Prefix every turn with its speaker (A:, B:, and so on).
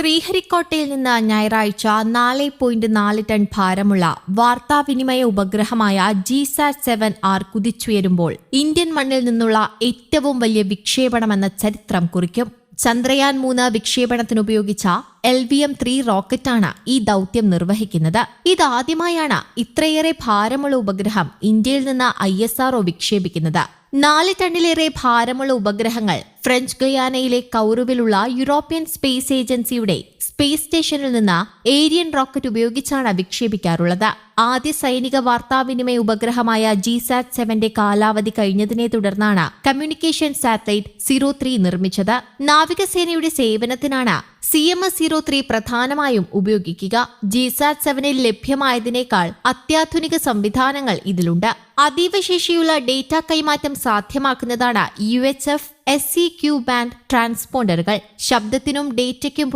A: ശ്രീഹരിക്കോട്ടയിൽ നിന്ന് ഞായറാഴ്ച നാല് പോയിന്റ് നാല് ടൺ ഭാരമുള്ള വാർത്താവിനിമയ ഉപഗ്രഹമായ ജി സാറ്റ് സെവൻ ആർ കുതിച്ചുയരുമ്പോൾ ഇന്ത്യൻ മണ്ണിൽ നിന്നുള്ള ഏറ്റവും വലിയ വിക്ഷേപണമെന്ന ചരിത്രം കുറിക്കും. ചന്ദ്രയാൻ മൂന്ന് വിക്ഷേപണത്തിനുപയോഗിച്ച എൽ വി എം ത്രീ റോക്കറ്റാണ് ഈ ദൗത്യം നിർവഹിക്കുന്നത്. ഇതാദ്യമായാണ് ഇത്രയേറെ ഭാരമുള്ള ഉപഗ്രഹം ഇന്ത്യയിൽ നിന്ന് ഐ എസ് ആർഒ വിക്ഷേപിക്കുന്നത്. നാല് ടണ്ണിലേറെ ഭാരമുള്ള ഉപഗ്രഹങ്ങൾ ഫ്രഞ്ച് ഗയാനയിലെ കൗറുവിലുള്ള യൂറോപ്യൻ സ്പേസ് ഏജൻസിയുടെ സ്പേസ് സ്റ്റേഷനിൽ നിന്ന് ഏരിയൻ റോക്കറ്റ് ഉപയോഗിച്ചാണ് വിക്ഷേപിക്കാറുള്ളത്. ആദ്യ സൈനിക വാർത്താവിനിമയ ഉപഗ്രഹമായ ജിസാറ്റ് സെവന്റെ കാലാവധി കഴിഞ്ഞതിനെ തുടർന്നാണ് കമ്മ്യൂണിക്കേഷൻ സാറ്റലൈറ്റ് സീറോ ത്രീ നിർമ്മിച്ചത്. നാവികസേനയുടെ സേവനത്തിനാണ് C M S zero three പ്രധാനമായും ഉപയോഗിക്കുക. ജിസാറ്റ് സെവനിൽ ലഭ്യമായതിനേക്കാൾ അത്യാധുനിക സംവിധാനങ്ങൾ ഇതിലുണ്ട്. അതീവ ശേഷിയുള്ള ഡേറ്റ കൈമാറ്റം സാധ്യമാക്കുന്നതാണ് U H F S C Ku band ട്രാൻസ്പോണ്ടറുകൾ ശബ്ദത്തിനും ഡേറ്റയ്ക്കും